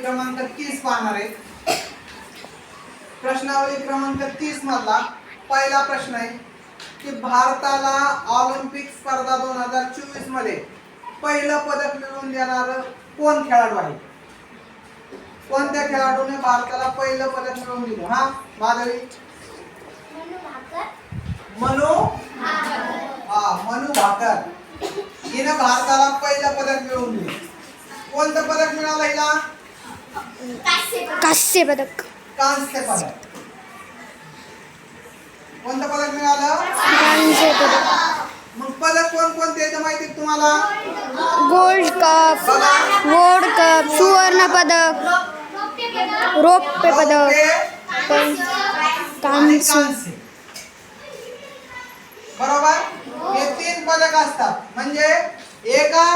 क्रमांक तीस पाहणार आहे. प्रश्नावली क्रमांक तीस मधला पहिला प्रश्न आहे की भारताला ऑलिम्पिक स्पर्धा दोन हजार चोवीसमध्ये पहिलं पदक मिळवून देणार कोण खेळाडू आहे? कोणत्या खेळाडूने भारताला पहिलं पदक मिळवून दिलं? हा माधवी. मनु? हा मनु भाकर. हिनं भारताला पहिलं पदक मिळवून दिलं. कोणतं पदक मिळालं हिला? कांस्य पदक कांस्य पदक कोणतं पदक मिळालं कांस्य पदक मग पदक कोण कोणते येतं माहिती तुम्हाला गोल्ड कप गोल्ड कप सुवर्ण पदक रौप्य पदक कांस्य बरोबर हे तीन पदक असतात म्हणजे एका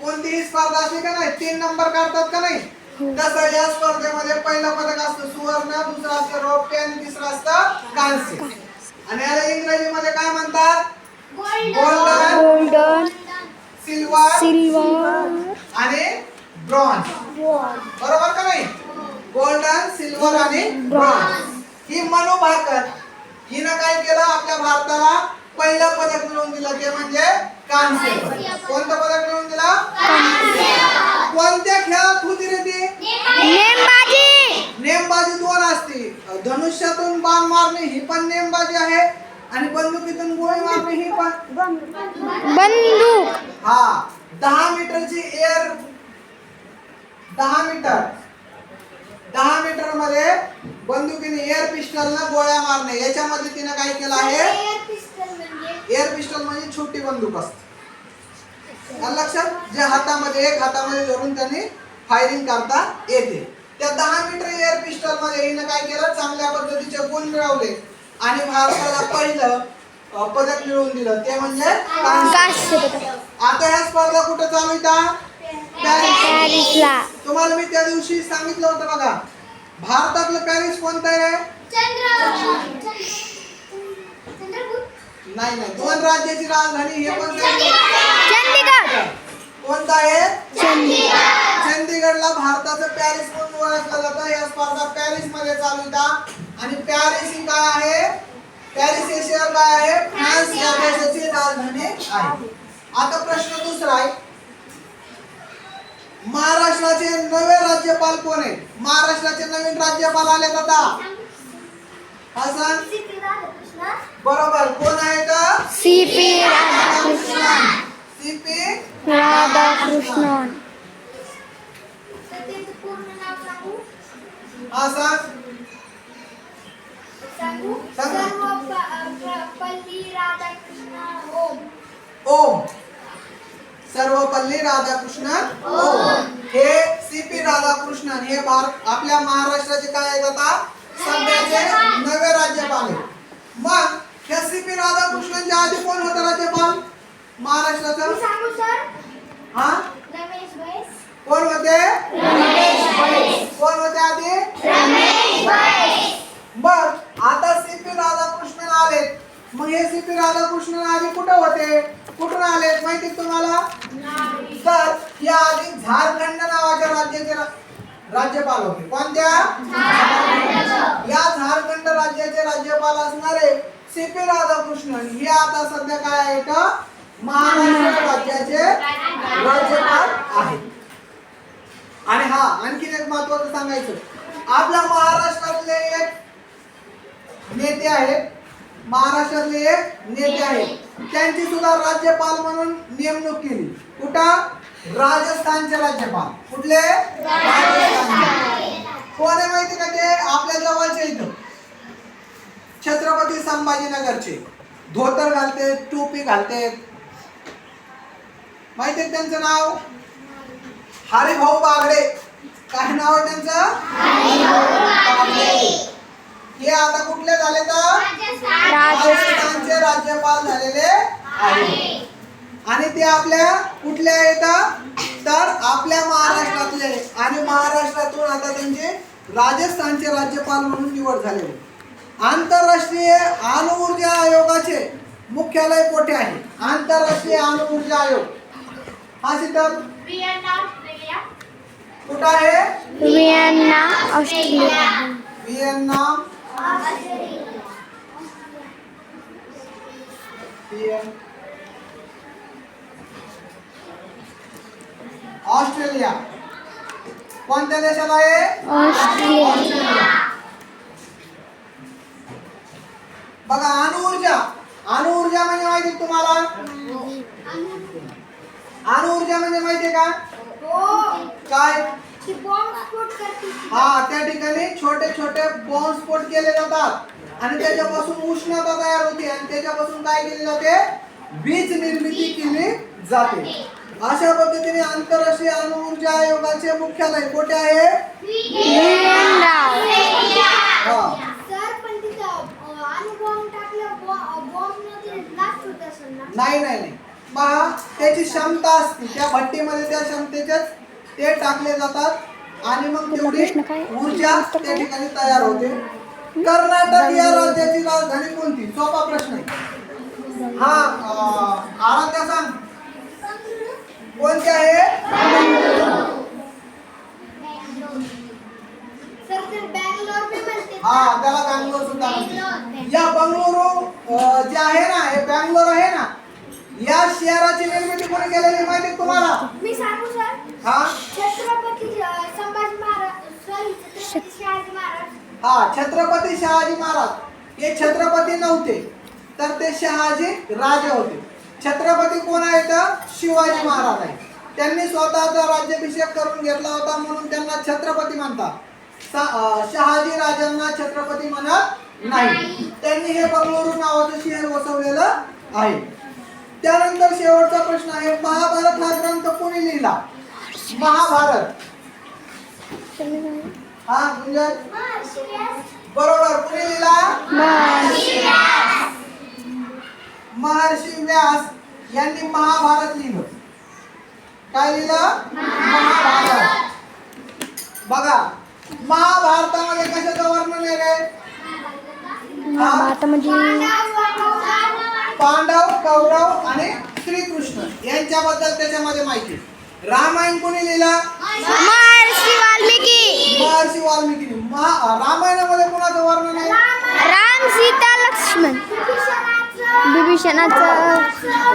कोणतीही स्पर्धा असली का नाही तीन नंबर काढतात का नाही तसं या स्पर्धेमध्ये पहिलं पदक असतं सुवर्ण दुसरं असतं रौप्य आणि तिसरं असतं कांस्य. आणि याला इंग्रजीमध्ये काय म्हणतात? गोल्डन गोल्डन सिल्वर सिल्वर आणि ब्रॉन्झ बरोबर का नाही? गोल्डन सिल्वर आणि ब्रॉन्झ ही मनु भाकर. हिनं काय केलं? आपल्या भारताला पहिलं पदक मिळवून दिलं. ते म्हणजे कांस्य. कोणतं पदक मिळवून दिलं? कोणत्या खेळात होती रे ती नेमबाजी नेमबाजी दोन असते धनुष्यातून बाण मारणे ही पण नेमबाजी आहे. आणि बंदुकीतून गोळी मारणे ही पण बंदूक. हा दहा मीटरची एअर दहा मीटर. दहा मीटरमध्ये बंदुकीने एअर पिस्टलनं गोळ्या मारणे. याच्यामध्ये तिने काय केलं आहे? एअर पिस्टल म्हणजे? छोटी बंदूक असते. लक्षात जे हातामध्ये एक हातामध्ये धरून त्यांनी फायरिंग करता येते. त्या दहा मीटर एअर पिस्टलमध्ये हिनं काय केलं? चांगल्या पद्धतीचे गुण मिळवले. आणि भारताला पहिलं पदक मिळवून दिलं. ते म्हणजे कांस्य. कांस्य पदक. आता ह्या स्पर्धा कुठं चालू तुम्हाला मी त्या दिवशी सांगितलं होतं बघा. भारतातलं पॅरिस कोणतं आहे? नाही नाही. दोन राज्याची राजधानी हे पण कोणतं आहे? चंदीगड. चंदीगडला भारताचं पॅरिस म्हणून ओळखलं जातं. या स्पर्धा पॅरिसमध्ये चालू होता आणि पॅरिस ही काय आहे? पॅरिस हे शहर काय आहे? फ्रान्स या देशाची राजधानी आहे. आता प्रश्न दुसरा आहे. महाराष्ट्राचे नवे राज्यपाल कोण आहेत? महाराष्ट्राचे नवीन राज्यपाल आले आता हा सांग बरोबर. कोण आहेत C P Radhakrishnan. C P? Radhakrishnan. हा सांग. ओम. सर्वपल्ली राधाकृष्णन ओम. हे सी पी राधाकृष्णन हे भारत आपल्या महाराष्ट्राचे काय आहेत आता? सध्याचे नवे राज्यपाल मग ह्या सी पी राधाकृष्णनच्या आधी कोण होता राज्यपाल? महाराष्ट्राचा? हा? कोण होते कोण होते आधी बर आता सी पी राधाकृष्णन आले मग हे सी पी राधाकृष्णन आधी कुठे होते? कुठून आले? माहिती आहे तुम्हाला? तर या आधी झारखंड नावाच्या राज्याचे राज्यपाल होते. कोणत्या? या झारखंड राज्याचे राज्यपाल असणारे सी पी राधाकृष्णन हे आता सध्या काय आहेत महाराष्ट्र राज्याचे राज्यपाल आहेत. आणि हा आणखीन एक महत्वाचं सांगायचं. आपल्या महाराष्ट्रातले एक नेते आहेत. महाराष्ट्रातले एक नेते आहेत. त्यांची सुद्धा राज्यपाल म्हणून नेमणूक केली. कुठं? राजस्थानचे राज्यपाल. कुठले? कोण आहे माहिती का ते? आपल्या जवळचे इथं. छत्रपती संभाजीनगरचे. धोतर घालते टोपी घालते. माहिती आहे त्यांचं नाव? हरिभाऊ बागडे. काय नाव आहे त्यांचं. हे आता कुठले झाले तर? राजस्थानचे राज्यपाल झालेले आहेत. आणि ते आपल्या कुठले आहेत तर आपल्या महाराष्ट्रातले. आणि महाराष्ट्रातून आता त्यांचे राजस्थानचे राज्यपाल म्हणून निवड झालेले आंतरराष्ट्रीय अणु ऊर्जा आयोगाचे मुख्यालय कोठे आहे? आंतरराष्ट्रीय अणु ऊर्जा आयोग. हा सिद्धार्थ. कुठं आहे? ऑस्ट्रेलिया. Vienna Vienna- Australia. कोणत्या देशात आहे? ऑस्ट्रेलिया. बघा अणुऊर्जा अणुऊर्जा म्हणजे माहिती तुम्हाला? अणुऊर्जा म्हणजे माहितीये का? काय? हा त्या ठिकाणी छोटे छोटे बॉम्ब स्फोट केले जातात. आणि त्याच्यापासून उष्णता तयार होते. आणि त्याच्यापासून काय केले जाते? वीज निर्मिती केली जाते. अशा पद्धतीने आंतरराष्ट्रीय अणुऊर्जा आयोगाचे मुख्यालय कुठे आहे? नाही नाही नाही. पहा त्याची क्षमता असते. त्या भट्टीमध्ये त्या क्षमतेच्याच ते टाकले जातात आणि मग तेवढी? ऊर्जा त्या ठिकाणी तयार होते. कर्नाटक या राज्याची राजधानी कोणती? सोपा प्रश्न आहे. हा आराध्या सांग. कोणती आहे? हा त्याला बँगलोर सुद्धा. या बंगळुरू अं, जे आहे ना हे बँगलोर आहे ना या शहराची निर्मिती कोणी केलेली माहिती आहे तुम्हाला? मी सांगू सर. हा? छत्रपती संभाजी महाराज शिवाजी महाराज. हा छत्रपती शहाजी महाराज. हे छत्रपती नव्हते तर ते शहाजी राजे होते. छत्रपती कोण आहेत शिवाजी महाराज आहे. त्यांनी स्वतःचा राज्याभिषेक करून घेतला होता म्हणून त्यांना छत्रपती म्हणतात. शहाजी राजांना छत्रपती म्हणत नाही. त्यांनी हे बंगळुरू नावाचं शहर वसवलेलं आहे. त्यानंतर शेवटचा प्रश्न आहे महाभारत हा ग्रंथ कोणी लिहिला? महाभारत. हा म्हणजे? बरोबर कोणी लिहिला? महर्षी व्यास यांनी महाभारत लिहिलं. काय लिहिलं? महाभारत. बघा महाभारतामध्ये कशाचं वर्णन आहे महाभारत म्हणजे पांडव कौरव आणि श्रीकृष्ण यांच्याबद्दल त्याच्यामध्ये माहिती. रामायण कोणी लिहिला? महर्षी वाल्मिकी. महर्षी वाल्मिकी. महा रामायणामध्ये कोणाचं वर्णन आहे? राम सीता लक्ष्मण. बिभीषणाचं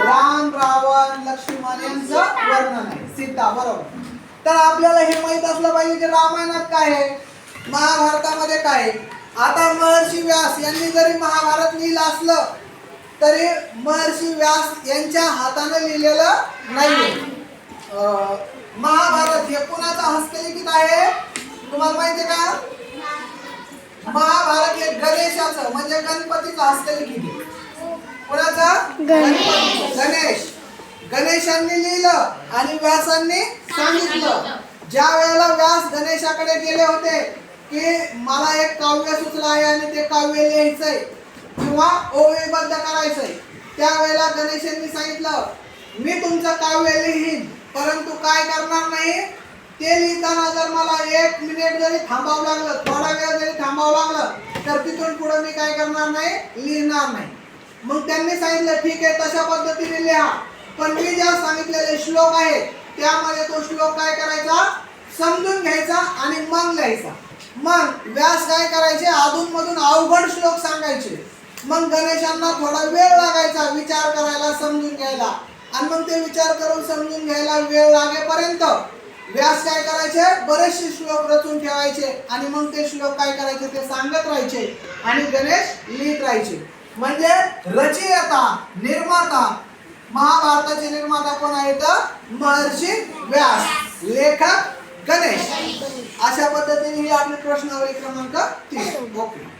राम रावण लक्ष्मण यांचं वर्णन आहे. सीता बरोबर. तर आपल्याला हे माहीत असलं पाहिजे की रामायणात काय आहे? महाभारतामध्ये काय आहे? आता महर्षी व्यास यांनी जरी महाभारत लिहिलं असलं तरी महर्षी व्यास यांच्या हाताने लिहिलेलं नाहीये अं, महाभारत हे कुणाचं हस्तलिखित आहे? तुम्हाला माहिती का? महाभारत हे गणेशाचं म्हणजे गणपतीचं हस्तलिखित आहे. कोणाचं? गणेश. गणपतीचं. गणेश. गणेशांनी लिहिलं आणि व्यासांनी सांगितलं. ज्या वेळेला व्यास गणेशाकडे गेले होते की मला एक काव्य सुचलं आहे आणि ते काव्य लिहायचंय. किंवा ओवीबद्ध करायचंय. त्यावेळेला गणेशांनी सांगितलं मी तुमचं काव्य लिहीन परंतु काय करणार नाही? ते लिहिताना जर मला एक मिनिट जरी थांबावं लागलं थोडा वेळ जरी थांबावं लागलं तर तिथून पुढे मी काय करणार नाही? लिहिणार नाही. मग त्यांनी सांगितलं ठीक आहे तशा पद्धतीने लिहा. पण मी ज्या सांगितलेले श्लोक आहेत त्यामध्ये तो श्लोक काय करायचा? समजून घ्यायचा आणि मग लिहायचा. मग व्यास काय करायचे? अधून मधून अवघड श्लोक सांगायचे. मग गणेशांना थोडा वेळ लागायचा विचार करायला समजून घ्यायला. आणि मग ते विचार करून समजून घ्यायला वेळ लागेपर्यंत व्यास काय करायचे? बरेचसे श्लोक रचून ठेवायचे आणि मग ते श्लोक काय करायचे ते सांगत राहायचे आणि गणेश लिहित राहायचे. म्हणजे रचयता निर्माता महाभारताचे निर्माता कोण आहेत? महर्षी व्यास लेखक गणेश. अशा पद्धतीने ही आपली प्रश्नावली क्रमांक तीस ओके.